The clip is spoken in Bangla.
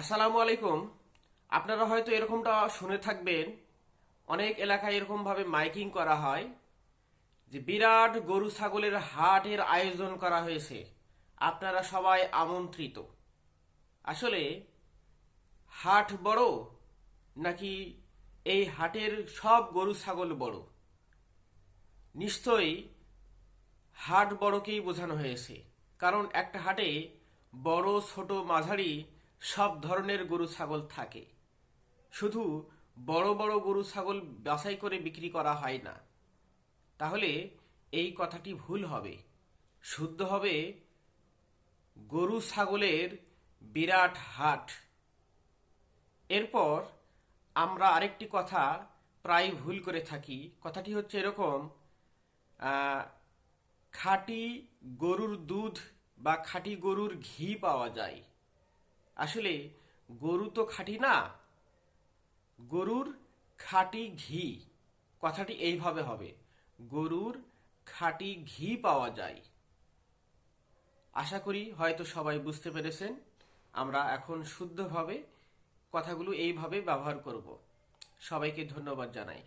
আসসালামু আলাইকুম। আপনারা হয়তো এরকমটা শুনে থাকবেন, অনেক এলাকায় এরকমভাবে মাইকিং করা হয় যে বিরাট গরু ছাগলের হাটের আয়োজন করা হয়েছে। আপনারা সবাই আমন্ত্রিত। আসলে হাট বড় নাকি এই হাটের সব গরু ছাগল বড়? নিশ্চয়ই হাট বড়কেই বোঝানো হয়েছে। কারণ একটা হাটে বড়, ছোট মাঝারি সব ধরনের গরু ছাগল থাকে। শুধু বড় বড় গরু ছাগল বাছাই করে বিক্রি করা হয় না। তাহলে এই কথাটি ভুল হবে। শুদ্ধ হবে, গরু ছাগলের বিরাট হাট। এরপর আমরা আরেকটি কথা প্রায় ভুল করে থাকি। কথাটি হচ্ছে এরকম খাঁটি গরুর দুধ বা খাঁটি গরুর ঘি পাওয়া যায়। আসলে গরু তো খাঁটি না, গরুর খাঁটি ঘি, কথাটি এইভাবে হবে, গরুর খাঁটি ঘি পাওয়া যায়। আশা করি হয়তো সবাই বুঝতে পেরেছেন, আমরা এখন শুদ্ধভাবে কথাগুলো এইভাবে ব্যবহার করব। সবাইকে ধন্যবাদ জানাই।